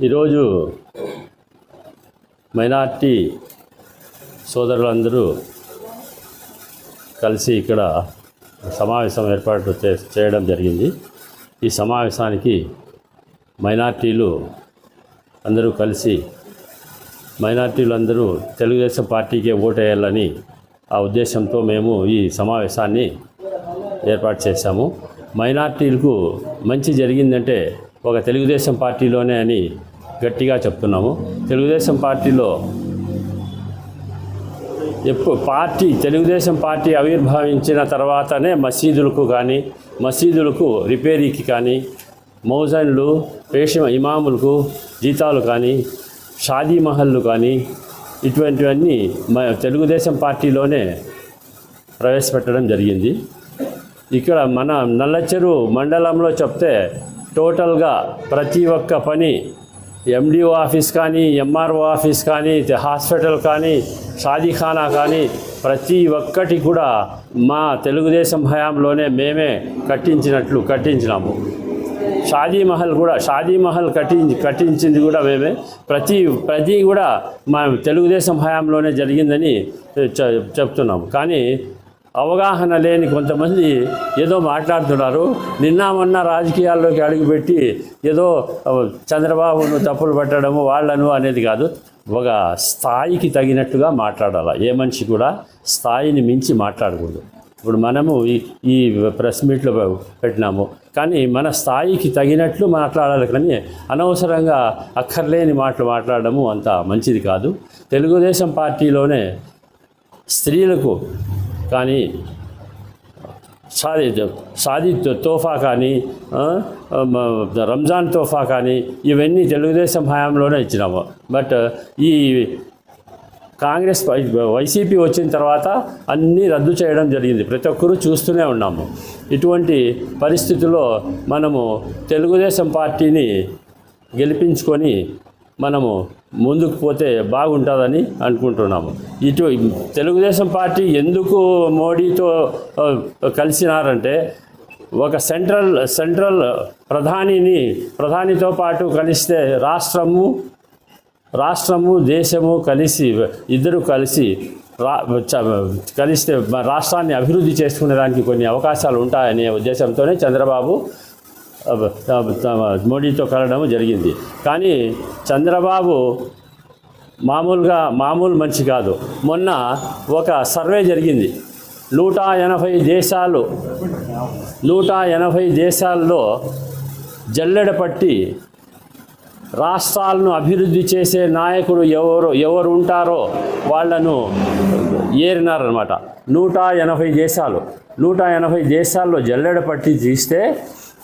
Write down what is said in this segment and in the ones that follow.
ఈరోజు మైనార్టీ సోదరులందరూ కలిసి ఇక్కడ సమావేశం ఏర్పాటు చే- చేయడం జరిగింది. ఈ సమావేశానికి మైనార్టీలు అందరూ కలిసి మైనార్టీలు అందరూ తెలుగుదేశం పార్టీకే ఓటేయాలని ఆ ఉద్దేశంతో మేము ఈ సమావేశాన్ని ఏర్పాటు చేశాము. మైనార్టీలకు మంచి జరిగిందంటే ఒక తెలుగుదేశం పార్టీలోనే అని గట్టిగా చెప్తున్నాము. తెలుగుదేశం పార్టీలో ఎప్పుడు పార్టీ తెలుగుదేశం పార్టీ ఆవిర్భావించిన తర్వాతనే మసీదులకు కానీ మసీదులకు రిపేరీకి కానీ మౌజన్లు పేషమ ఇమాములకు జీతాలు కానీ షాదీ మహల్లు కానీ ఇటువంటివన్నీ మ తెలుగుదేశం పార్టీలోనే ప్రవేశపెట్టడం జరిగింది. ఇక్కడ మన నల్లచెరు మండలంలో చెప్తే టోటల్గా ప్రతి ఒక్క పని ఎండిఓ ఆఫీస్ కానీ ఎంఆర్ఓ ఆఫీస్ కానీ హాస్పిటల్ కానీ షాదీఖానా కానీ ప్రతి ఒక్కటి కూడా మా తెలుగుదేశం హయాంలోనే మేమే కట్టించినట్లు కట్టించినాము. షాదీ మహల్ కూడా షాదీ మహల్ కట్టించి కట్టించింది కూడా మేమే. ప్రతి ప్రతి కూడా మా తెలుగుదేశం హయాంలోనే జరిగిందని చె- చెప్తున్నాము. కానీ అవగాహన లేని కొంతమంది ఏదో మాట్లాడుతున్నారు. నిన్న మొన్న రాజకీయాల్లోకి అడుగుపెట్టి ఏదో చంద్రబాబును తప్పులు పట్టడము వాళ్ళను అనేది కాదు. ఒక స్థాయికి తగినట్టుగా మాట్లాడాలి. ఏ మనిషి కూడా స్థాయిని మించి మాట్లాడకూడదు. ఇప్పుడు మనము ఈ ఈ ప్రెస్ మీట్లో పెట్టినాము. కానీ మన స్థాయికి తగినట్లు మాట్లాడాలి కానీ అనవసరంగా అక్కర్లేని మాటలు మాట్లాడడము అంత మంచిది కాదు. తెలుగుదేశం పార్టీలోనే స్త్రీలకు కానీ సాది షాదీ తోఫా కానీ రంజాన్ తోఫా కానీ ఇవన్నీ తెలుగుదేశం హయాంలోనే ఇచ్చినాము. బట్ ఈ కాంగ్రెస్ వై- వైసీపీ వచ్చిన తర్వాత అన్నీ రద్దు చేయడం జరిగింది. ప్రతి ఒక్కరూ చూస్తూనే ఉన్నాము. ఇటువంటి పరిస్థితుల్లో మనము తెలుగుదేశం పార్టీని గెలిపించుకొని మనము ముందుకు పోతే బాగుంటుందని అనుకుంటున్నాము. ఇటు తెలుగుదేశం పార్టీ ఎందుకు మోడీతో కలిసినారంటే ఒక సెంట్రల్ సెంట్రల్ ప్రధానిని ప్రధానితో పాటు కలిస్తే రాష్ట్రము రాష్ట్రము దేశము కలిసి ఇద్దరు కలిసి రా చ- కలిస్తే రాష్ట్రాన్ని అభివృద్ధి చేసుకునేదానికి కొన్ని అవకాశాలు ఉంటాయనే ఉద్దేశంతోనే చంద్రబాబు మోడీతో కలవడం జరిగింది. కానీ చంద్రబాబు మామూలుగా మామూలు మనిషి కాదు. మొన్న ఒక సర్వే జరిగింది. నూట ఎనభై దేశాలు నూట ఎనభై దేశాల్లో జల్లెడ పట్టి రాష్ట్రాలను అభివృద్ధి చేసే నాయకుడు ఎవరు ఎవరు ఉంటారో వాళ్ళను ఏరినారనమాట నూట ఎనభై దేశాలు నూట ఎనభై దేశాల్లో జల్లెడ పట్టి తీస్తే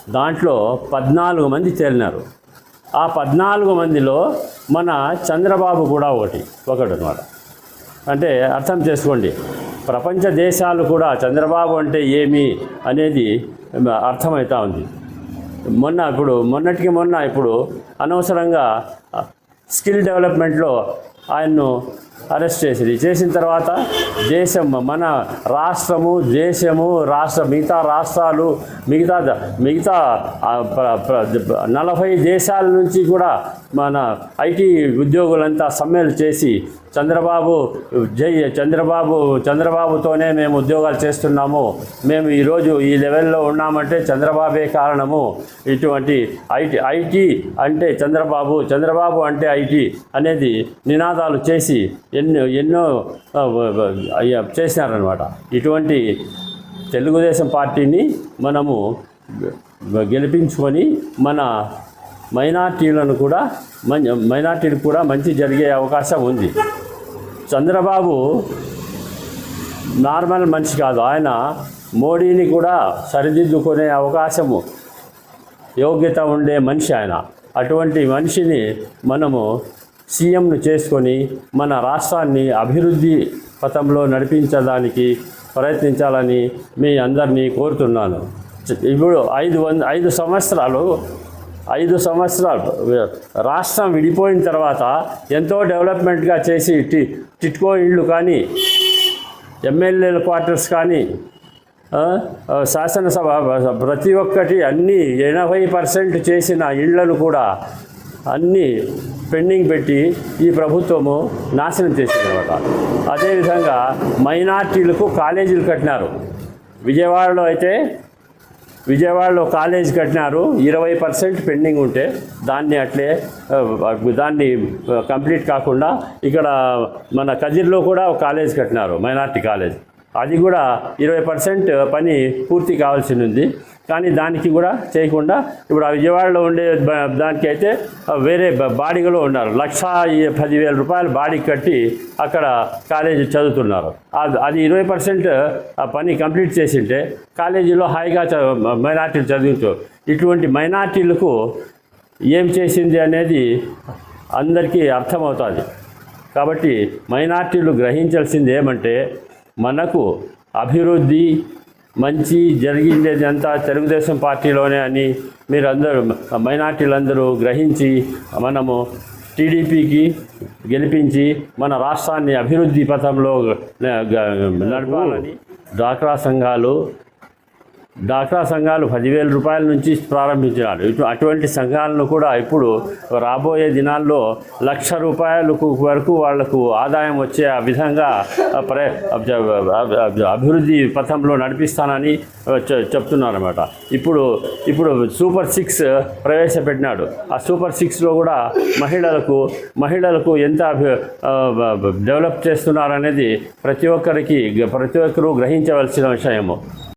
దాంట్లో పద్నాలుగు మంది తేలినారు ఆ పద్నాలుగు మందిలో మన చంద్రబాబు కూడా ఒకటి ఒకడు అనమాట అంటే అర్థం చేసుకోండి ప్రపంచ దేశాలు కూడా చంద్రబాబు అంటే ఏమి అనేది అర్థమవుతా ఉంది. మొన్న ఇప్పుడు మొన్నటికి మొన్న ఇప్పుడు అనవసరంగా స్కిల్ డెవలప్మెంట్లో ఆయన్ను అరెస్ట్ చేసింది. చేసిన తర్వాత దేశం మన రాష్ట్రము దేశము రాష్ట్ర మిగతా రాష్ట్రాలు మిగతా మిగతా నలభై దేశాల నుంచి కూడా మన ఐటీ ఉద్యోగులంతా సమ్మెలు చేసి చంద్రబాబు జై చంద్రబాబు చంద్రబాబుతోనే మేము ఉద్యోగాలు చేస్తున్నాము. మేము ఈరోజు ఈ లెవెల్లో ఉన్నామంటే చంద్రబాబే కారణము. ఇటువంటి ఐటీ ఐటీ అంటే చంద్రబాబు చంద్రబాబు అంటే ఐటీ అనేది నినాదాలు చేసి ఎన్నో ఎన్నో చేసినారనమాట ఇటువంటి తెలుగుదేశం పార్టీని మనము గెలిపించుకొని మన మైనార్టీలను కూడా మం కూడా మంచి జరిగే అవకాశం ఉంది. చంద్రబాబు నార్మల్ మనిషి కాదు. ఆయన మోడీని కూడా సరిదిద్దుకునే అవకాశము యోగ్యత ఉండే మనిషి ఆయన. అటువంటి మనిషిని మనము సీఎంను చేసుకొని మన రాష్ట్రాన్ని అభివృద్ధి పథంలో నడిపించడానికి ప్రయత్నించాలని మీ అందరినీ కోరుతున్నాను. ఇప్పుడు ఐదు వంద ఐదు సంవత్సరాలు ఐదు సంవత్సరాలు. రాష్ట్రం విడిపోయిన తర్వాత ఎంతో డెవలప్మెంట్గా చేసి టి టిట్కో ఇళ్ళు కానీ ఎమ్మెల్యేల క్వార్టర్స్ కానీ శాసనసభ ప్రతి ఒక్కటి అన్ని ఎనభై పర్సెంట్ చేసిన ఇళ్ళను కూడా అన్నీ పెండింగ్ పెట్టి ఈ ప్రభుత్వము నాశనం చేసిందనమాట. అదేవిధంగా మైనార్టీలకు కాలేజీలు కట్టినారు. విజయవాడలో అయితే విజయవాడలో కాలేజ్ కట్టినారు. ఇరవై పర్సెంట్ పెండింగ్ ఉంటే దాన్ని అట్లే దాన్ని కంప్లీట్ కాకుండా ఇక్కడ మన కదిర్లో కూడా ఒక కాలేజ్ కట్టినారు మైనార్టీ కాలేజ్. అది కూడా ఇరవై పర్సెంట్ పని పూర్తి కావాల్సి ఉంది. కానీ దానికి కూడా చేయకుండా ఇప్పుడు ఆ విజయవాడలో ఉండే దానికి అయితే వేరే బాడీగలో ఉన్నారు. లక్ష పదివేల రూపాయలు బాడీ కట్టి అక్కడ కాలేజీ చదువుతున్నారు. అది- అది ఇరవై పర్సెంట్ ఆ పని కంప్లీట్ చేసింటే కాలేజీలో హాయిగా చ- మైనార్టీలు చదువుతూ ఇటువంటి మైనార్టీలకు ఏం చేసింది అనేది అందరికీ అర్థమవుతుంది. కాబట్టి మైనార్టీలు గ్రహించాల్సింది ఏమంటే మనకు అభివృద్ధి మంచి జరిగింది అంతా తెలుగుదేశం పార్టీలోనే అని మీరందరూ మైనార్టీలందరూ గ్రహించి మనము టీడీపీకి గెలిపించి మన రాష్ట్రాన్ని అభివృద్ధి పథంలో నడపాలని డ్వాక్రా సంఘాలు డాక్రా సంఘాలు పదివేల రూపాయల నుంచి ప్రారంభించినారు. ఇటు అటువంటి సంఘాలను కూడా ఇప్పుడు రాబోయే దినాల్లో లక్ష రూపాయలకు వరకు వాళ్ళకు ఆదాయం వచ్చే ఆ విధంగా ప్ర అభివృద్ధి పథంలో నడిపిస్తానని చె- చెప్తున్నారన్నమాట. ఇప్పుడు ఇప్పుడు సూపర్ సిక్స్ ప్రవేశపెట్టినాడు. ఆ సూపర్ సిక్స్లో కూడా మహిళలకు మహిళలకు ఎంత అభి- డెవలప్ చేస్తున్నారనేది ప్రతి ఒక్కరికి ప్రతి ఒక్కరూ గ్రహించవలసిన విషయము.